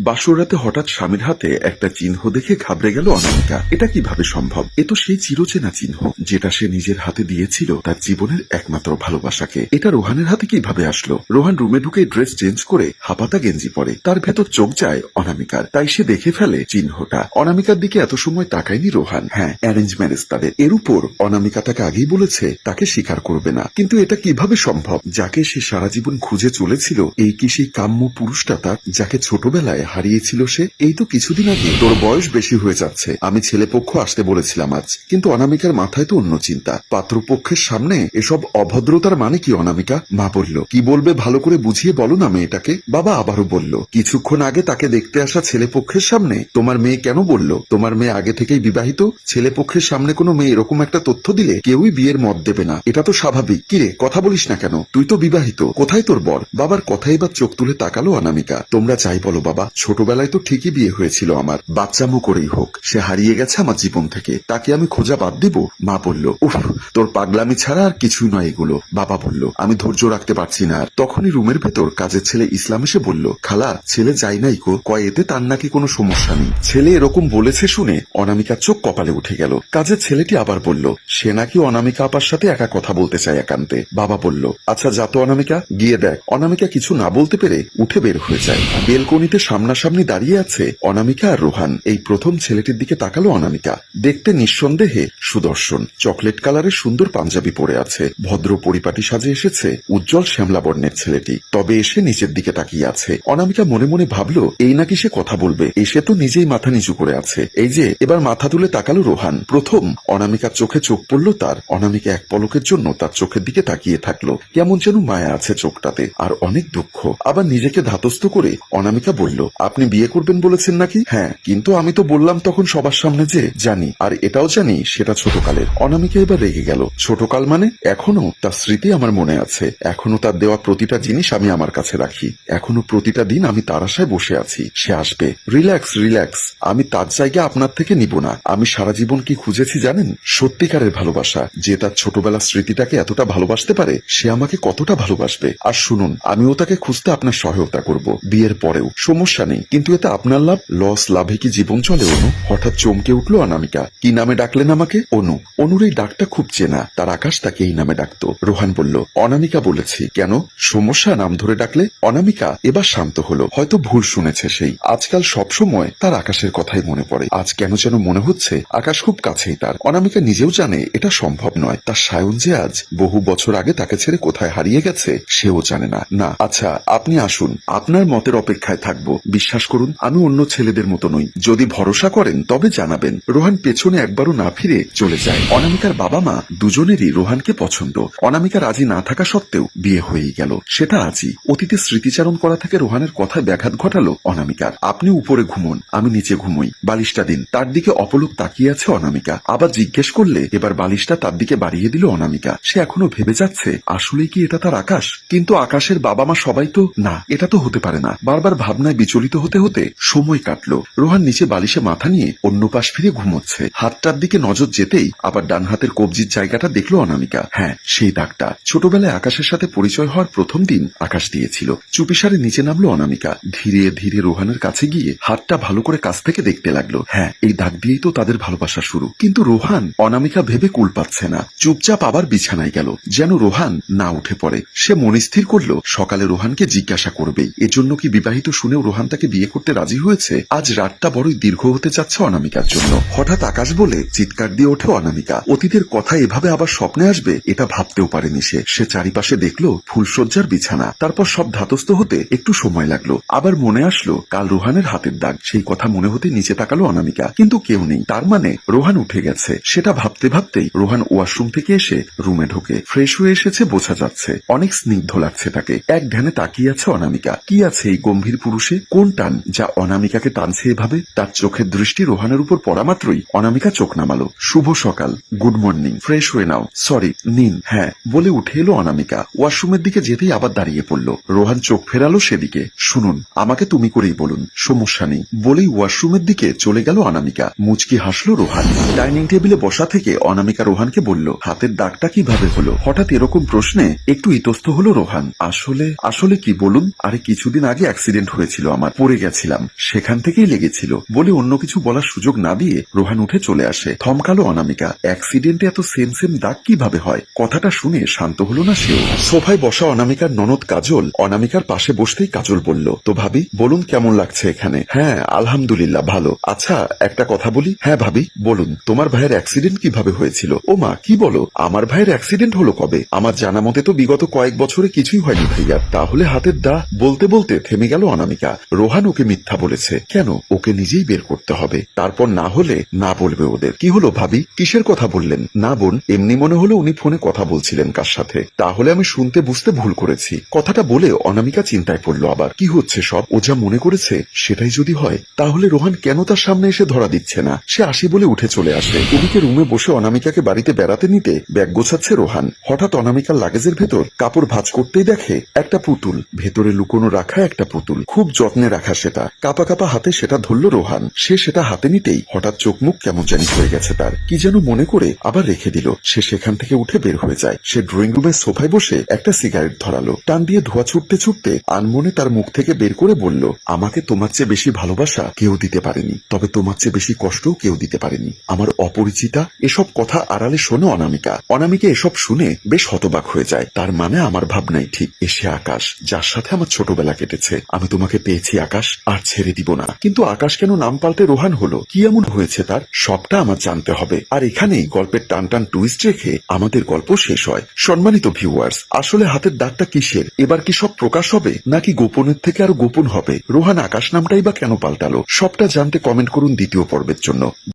বাসরাতে হঠাৎ স্বামীর হাতে একটা চিহ্ন দেখে ঘাবড়ে গেল অনামিকা। এটা কীভাবে সম্ভব? এ তো সেই চিরচেনা চিহ্ন, যেটা সে নিজের হাতে দিয়েছিল তার জীবনের একমাত্র ভালোবাসাকে। এটা রোহানের হাতে কীভাবে আসলো? রোহান রুমে ঢুকে ড্রেস চেঞ্জ করে হাপাতা গেঞ্জি পরে। তার ভেতর চোখ যায় অনামিকার, তাই সে দেখে ফেলে চিহ্নটা। অনামিকার দিকে এত সময় তাকায়নি রোহান। হ্যাঁ অ্যারেঞ্জ ম্যারেজ তাদের। এর উপর অনামিকা তাকে আগেই বলেছে, তাকে স্বীকার করবে না। কিন্তু এটা কীভাবে সম্ভব? যাকে সে সারা জীবন খুঁজে চলেছিল এই কি সেই কাম্য পুরুষটা তার, যাকে ছোটবেলায় হারিয়েছিল সে? এই তো কিছুদিন আগে। তোর বয়স বেশি হয়ে যাচ্ছে। আমি ছেলে পক্ষ আসতে বলেছিলাম আজ। কিন্তু অনামিকার মাথায় তো অন্য চিন্তা। পাত্রপক্ষের সামনে এসব অভদ্রতার মানে কি, অনামিকা? মা বলল, কি বলবে ভালো করে বুঝিয়ে বলো না মেয়েটাকে? বাবা আবারও বলল, কিছুক্ষণ আগে তাকে দেখতে আসা ছেলে পক্ষের সামনে তোমার মেয়ে কেন বলল? তোমার মেয়ে আগে থেকেই বিবাহিত? ছেলে পক্ষের সামনে কোনো মেয়ে এরকম একটা তথ্য দিলে কেউই বিয়ের মত দেবে না। এটা তো স্বাভাবিক। কিরে কথা বলিস না কেন? তুই তো বিবাহিত। কোথায় তোর বর? বাবার কথাই বা চোখ তুলে তাকালো অনামিকা। তোমরা চাই বলো বাবা ছোটবেলায় তো ঠিকই বিয়ে হয়েছিল আমার। বাচ্চামো করেই হোক, সে হারিয়ে গেছে আমার জীবন থেকে। তাকে আমি খোঁজা বাদ দিব? মা বলল, উফ, তোর পাগলামি ছাড়া আর কিছুই নয় এগুলো। বাবা বলল, আমি ধৈর্য রাখতে পারছি না। আর তখনই রুমের ভেতর কাজের ছেলে ইসলাম এসে বলল, খালা, ছেলে যাই নাই কো কয় এতে তার নাকি কোনো সমস্যা নেই। ছেলে এরকম বলেছে শুনে অনামিকার চোখ কপালে উঠে গেল। কাজের ছেলেটি আবার বলল, সে নাকি অনামিকা আপার সাথে একা কথা বলতে চায় একান্তে? বাবা বলল আচ্ছা যা তো অনামিকা, গিয়ে দেখ। অনামিকা কিছু না বলতে পেরে উঠে বের হয়ে যায়। বেলকনিতে সামনাসামনি দাঁড়িয়ে আছে অনামিকা আর রোহান। এই প্রথম ছেলেটির দিকে তাকালো অনামিকা। দেখতে নিঃসন্দেহে সুদর্শন। চকলেট কালারের সুন্দর পাঞ্জাবি পরে আছে। ভদ্র পরিপাটি সাজে এসেছে উজ্জ্বল শ্যামলা বর্ণের ছেলেটি। তবে এসে নিচের দিকে তাকিয়ে আছে। অনামিকা মনে মনে ভাবলো, এই নাকি সে কথা বলবে? এসে তো নিজেই মাথা নিচু করে আছে। এই যে, এবার মাথা তুলে তাকালো রোহান। প্রথম, অনামিকার চোখে চোখ পড়ল তার। অনামিকা এক পলকের জন্য তার চোখের দিকে তাকিয়ে থাকল। কেমন যেন মায়া আছে চোখটাতে। আর অনেক দুঃখ। আবার নিজেকে ধাতস্থ করে অনামিকা বলল আপনি বিয়ে করবেন বলেছেন নাকি? হ্যাঁ কিন্তু আমি তো বললাম তখন সবার সামনে যে জানি, আর এটাও জানি সেটা ছোটকালের। অনামিকা এবার রেগে গেল। ছোটকাল মানে এখনও তার স্মৃতি আমার মনে আছে। এখনও তার দেওয়া প্রতিটা জিনিস আমি আমার কাছে রাখি। এখনও প্রতিটা দিন আমি তার আশায় বসে আছি। সে আসবে। Relax relax. আমি তার জায়গা আপনার থেকে নিব না। আমি সারা জীবন কি খুঁজেছি জানেন? সত্যিকারের ভালোবাসা। যে তার ছোটবেলার স্মৃতিটাকে এতটা ভালোবাসতে পারে, সে আমাকে কতটা ভালোবাসবে। আর শুনুন, আমিও তাকে খুঁজতে আপনার সহায়তা করব। বিয়ের পরেও। সমস্যা নেই। কিন্তু এতে আপনার লাভ? লস লাভে কি জীবন চলে, অনু? হঠাৎ চমকে উঠল অনামিকা। কি নামে ডাকলেন আমাকে? অনু। অনুর এই ডাকটা খুব চেনা। তার আকাশ তাকে এই নামে ডাকতো। রোহান বলল, অনামিকা বলেছি। কেন? সমস্যা, নাম ধরে ডাকলে? অনামিকা এবার শান্ত হলো। হয়তো ভুল শুনেছে সেই। আজকাল সব সময় তার আকাশের কথাই মনে পড়ে। আজ কেন যেন মনে হচ্ছে, আকাশ খুব কাছেই তার। অনামিকা নিজেও জানে, এটা সম্ভব নয়। তার সায়ন যে আজ বহু বছর আগে তাকে ছেড়ে কোথায় হারিয়ে গেছে, সেও জানে না। না আচ্ছা আপনি আসুন। আপনার মতের অপেক্ষায় থাকব। বিশ্বাস করুন, আমি অন্য ছেলেদের মতো নই। যদি ভরসা করেন, তবে জানাবেন। রোহান পেছনে একবারও না ফিরে চলে যায়। অনামিকার বাবা মা দুজনেরই রোহানকে পছন্দ। অনামিকা রাজি না থাকা সত্ত্বেও বিয়ে হয়েই গেল। সেটা আজই। অতীতে স্মৃতিচারণ করা থেকে রোহানের কথায় ব্যাঘাত ঘটালো অনামিকার। আপনি উপরে ঘুমন, আমি নিচে ঘুমোই। বালিশটা দিন। তার দিকে অপলক তাকিয়ে আছে অনামিকা। আবার জিজ্ঞেস করলে, এবার বালিশটা তার দিকে বাড়িয়ে দিল অনামিকা। সে এখনও ভেবে যাচ্ছে আসলে কি এটা তার আকাশ? কিন্তু আকাশের বাবা মা সবাই তো, না, এটা তো হতে পারে না। বারবার ভাবনায় বিচলিত হতে হতে সময় কাটলো। রোহান নিচে বালিশে মাথা নিয়ে অন্য পাশ ফিরে ঘুমোচ্ছে। হাতটার দিকে নজর যেতেই আবার ডান হাতের কবজির জায়গাটা দেখল অনামিকা। হ্যাঁ সেই দাগটা। ছোটবেলায় আকাশের সাথে পরিচয় হওয়ার প্রথম দিন আকাশ দিয়েছিল। চুপিসারে নিচে নামলো অনামিকা। ধীরে ধীরে রোহানের কাছে গিয়ে হাতটা ভালো করে কাছ থেকে দেখতে লাগল। হ্যাঁ এই দাগ দিয়েই তো তাদের ভালোবাসা শুরু। কিন্তু রোহান অনামিকা ভেবে কুল পাচ্ছে না। চুপচাপ আবার বিছানায় গেল। যেন রোহান না উঠে পড়ে। সে মনস্থির করল, সকালে রোহানকে জিজ্ঞাসা করবেই। এজন্য কি বিবাহিত শুনেও রোহান তাকে বিয়ে করতে রাজি হয়েছে, আজ রাতটা বড়ই দীর্ঘ হতে যাচ্ছে অনামিকার জন্য। হঠাৎ আকাশ বলে, চিৎকার দিয়ে ওঠে অনামিকা। অতীতের কথা এভাবে আবার স্বপ্নে আসবে, এটা ভাবতেও পারেনি সে। সে চারিপাশে দেখল ফুলসজ্জার বিছানা। তারপর সব ধাতস্থ হতে একটু সময় লাগল। আবার মনে আসলো, কাল রোহানের হাতের দাগ। সেই কথা মনে হতে নিচে তাকালো অনামিকা। কিন্তু কেউ নেই। তার মানে রোহান উঠে গেছে। সেটা ভাবতে ভাবতেই রোহান ওয়াশরুম থেকে এসে রুমে ঢোকে। ফ্রেশ হয়ে এসেছে বোঝা যাচ্ছে। অনেক স্নিগ্ধ লাগছে তাকে। এক ধ্যানে তাকিয়ে আছে অনামিকা। কি আছে এই গম্ভীর পুরুষে? কোন টান যা অনামিকাকে টানছে এভাবে? তার চোখের দৃষ্টি রোহানের উপর পড়া মাত্রই। অনামিকা চোখ নামালো। শুভ সকাল। Good morning. ফ্রেশ হয়ে নাও। সরি, নিন। হ্যাঁ বলে উঠে এলো অনামিকা। ওয়াশরুমের দিকে যেতেই আবার দাঁড়িয়ে পড়ল। রোহান চোখ ফেরালো সেদিকে। শুনুন, আমাকে তুমি করেই বলুন, সমস্যা নেই। বলেই ওয়াশরুমের দিকে চলে গেল অনামিকা। মুচকি হাসলো রোহান। ডাইনিং টেবিলে বসা থেকে অনামিকা রোহানকে বলল, হাতের দাগটা কীভাবে হলো? হঠাৎ এরকম প্রশ্নে একটু ইতস্ত হলো রোহান। আসলে আসলে কি বলুন? আরে, কিছুদিন আগে অ্যাক্সিডেন্ট হয়েছিল আমার। পড়ে গেছিলাম। সেখান থেকেই লেগেছিল। বলে অন্য কিছু বলার সুযোগ না দিয়ে রোহান উঠে চলে আসে। থমকালো অনামিকা অ্যাক্সিডেন্টে এত সেম সেম দাগ কীভাবে হয়? কথাটা শুনে শান্ত হলো না সেও। সোফায় বসা অনামিকার ননদ কাজল অনামিকার পাশে বসতেই কাজল বলল, তো ভাবি, বলুন কেমন লাগছে এখানে? হ্যাঁ আলহামদুলিল্লাহ, ভালো। আচ্ছা একটা কথা বলি? হ্যাঁ ভাবি, বলুন, তোমার ভাইয়ের অ্যাক্সিডেন্ট কীভাবে হয়েছিল? ও মা, কি বলো? আমার ভাইয়ের অ্যাক্সিডেন্ট হলো কবে? আমার জানা মতে তো বিগত কয়েক বছরে কিছুই হয়নি ভাইয়া। তাহলে হাতের দা, বলতে বলতে থেমে গেল অনামিকা। রোহান ওকে মিথ্যা বলেছে। কেন? ওকে নিজেই বের করতে হবে। তারপর না হলে না বলবে ওদের। কি হলো ভাবি? কিসের কথা বললেন? না বোন, এমনি মনে হলো উনি ফোনে কথা বলছিলেন কার সাথে। তাহলে আমি শুনতে বুঝতে ভুল করেছি। কথাটা বলে অনামিকা চিন্তায় পড়ল আবার। কি হচ্ছে সব? ও যা মনে করেছে, সেটাই যদি হয়, তাহলে রোহান কেন তার সামনে এসে ধরা দিচ্ছে না? সে আসি বলে উঠে চলে আসে। এদিকে রুমে বসে অনামিকাকে বাড়িতে বেড়াতে নিতে ব্যাগ গোছাচ্ছে রোহান। হঠাৎ অনামিকার লাগেজের ভেতর কাপড় ভাঁজ করতেই দেখে একটা পুতুল। ভেতরে লুকোনো রাখা একটা পুতুল। খুব যত্নে রাখা সেটা, কাপা কাপা হাতে সেটা ধরল রোহান। সে সেটা হাতে নিতেই হঠাৎ চোখ মুখ কেমন জানি হয়ে গেছে তার। কি যেন মনে করে আবার রেখে দিল। সে সেখান থেকে উঠে বের হয়ে যায়। সে ড্রয়িং রুমের সোফায় বসে একটা সিগারেট ধরালো। টান দিয়ে ধোয়া ছুটতে ছুটতে আনমনে তার মুখ থেকে বের করে বলল, আমাকে তোমার চেয়ে বেশি ভালোবাসা কেউ দিতে পারেনি। তবে তোমার চেয়ে বেশি কষ্টও কেউ দিতে পারেনি। আমার অপরিচিতা, এসব কথা আড়ালে শোনো অনামিকা। অনামিকা এসব শুনে বেশ হতবাক হয়ে যায়। তার মানে আমার ভাবনাই ঠিক। এসে আকাশ, যার সাথে আমার ছোটবেলা কেটেছে। আমি তোমাকে পেয়েছি আকাশ আর ছেড়ে দিব না। কিন্তু আকাশ কেন নাম পাল্টে রোহান হলো? কি এমন হয়েছে তার? সবটা আমার জানতে হবে। আর এখানেই গল্পের টান টান টুইস্ট রেখে আমাদের গল্প শেষ হয়। সম্মানিত ভিউয়ার্স আসলে হাতের দাগটা কিসের? এবার কি সব প্রকাশ হবে? নাকি গোপনের থেকে আরও গোপন হবে? রোহান আকাশ নামটাই বা কেন পাল্টালো? সবটা জানতে কমেন্ট করুন দ্বিতীয় পর্বের জন্য।